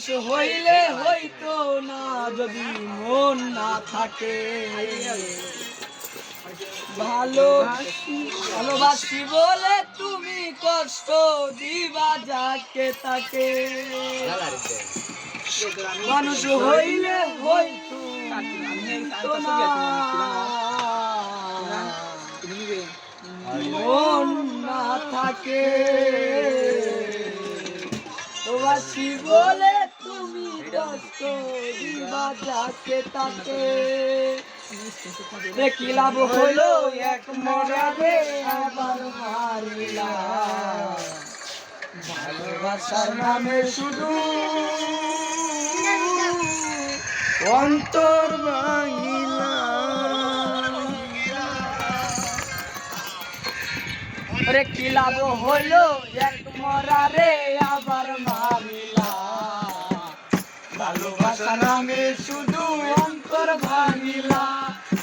মানুষ হইলে হইতো না, যদি মন না থাকে। ভালো ভালোবাসি বলে তুমি কষ্ট দিবা যাকে তাকে। মানুষ হইলে হইতো না। মন না থাকে। তোমাসি বলে যাকে তাকে। কি লাভ হলো এক মরারে আবার মারিলা ভালোবাসার নামে শুধু অন্তর রে কি লাভ হলো এক মরারে আবার মারিলা ভালোবাসা নামে শুধু অন্তর ভাঙিলা।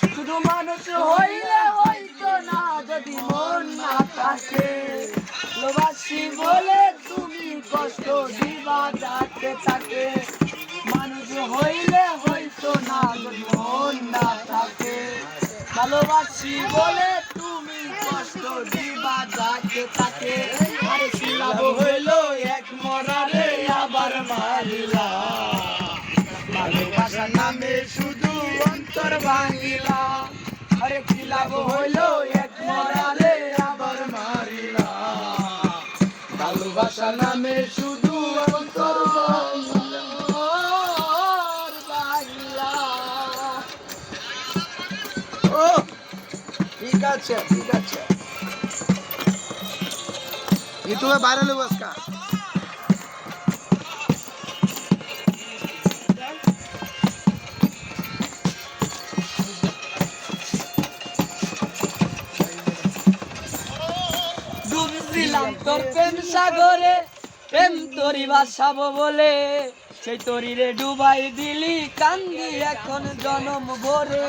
শুধু মানুষ হইলে হইতো না যদি মন না থাকে। ভালোবাসি বলে তুমি কষ্ট দিবা যাকে তাকে। মানুষ হইলে হইতো না যদি মন না থাকে। ভালোবাসি বলে তুমি কষ্ট দিবা যাকে তাকে। আরে কি অন্তর ভাঙিলা। আরে কি হইল? এক মরারে আবার মারিলা। ভালোবাসা নামে শুধু অন্তর ভাঙিলা ও, ঠিক আছে ঠিক আছে। ভাইরাল হব আজকা ডুবছিলাম তোর প্রেম সাগরে, প্রেম তরি বাসাবো বলে। সেই তরিরে ডুবাই দিলি, কান্দি এখন জনম ভরে।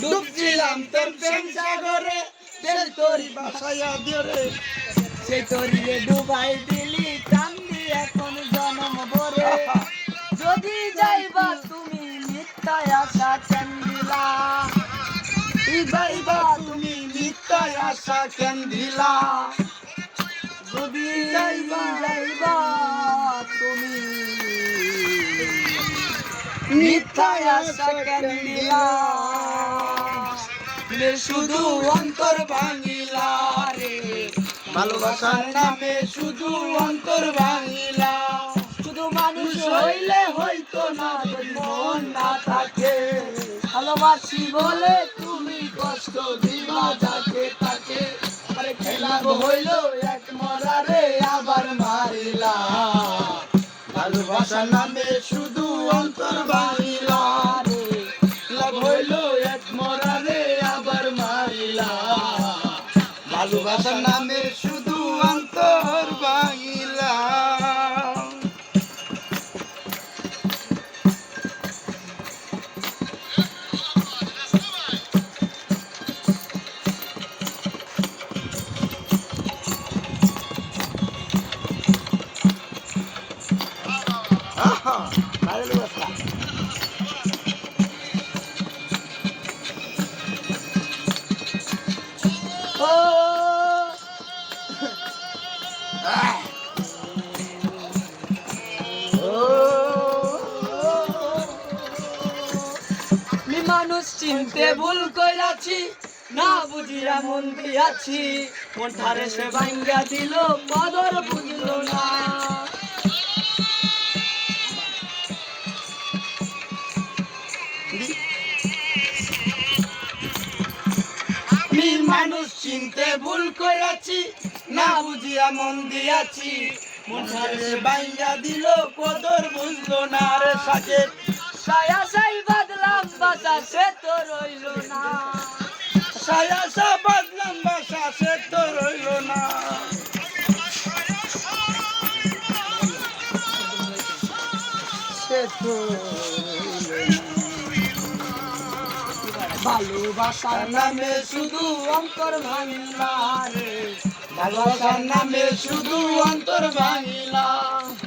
ডুবছিলাম তোর প্রেম সাগরে, প্রেম তরি বাসায়া সেই তরিরে ডুবাই দিলি যাইবা তুমি মিথ্যায় আশা কেন দিলা যদি যাইবা যাইবা তুমি মিথ্যায় আশা কেন দিলা শুধু অন্তর ভাঙিলা রে, ভালোবাসার নামে শুধু অন্তর ভাঙিলা। শুধু মানুষ হইলে হইতো না মন না থাকে। ভালোবাসি বলে তুমি কষ্ট দিবা যাকে তাকে। আরে খেলাব হইল এক মরারে, আবার মারিলা। ভালোবাসা নামে শুধু অন্তর মানুষ চিনতে ভুল কইরাছি, না বুঝিয়া মন দিয়াছি। মন ঠারে সে ভাঙ্গা দিল কদর বুঝল না। মানুষ চিনতে ভুল করেছি না বুঝিয়া মন দিয়াছি। মনটারে বাইঙ্গা দিল কদর বুঝলো না। রে সাজে সায়া সাই বাসা সে তো রইল না। সায়া সা বাদলাম বাসা সে তো রইল না। সে তো ভালোবাসার নামে শুধু অন্তর ভাঙিলা রে। ভালোবাসার নামে শুধু অন্তর ভাঙিলা।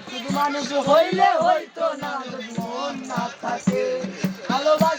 শুধু মানুষ হইলে হইতো না। মন না থাকে।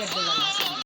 يا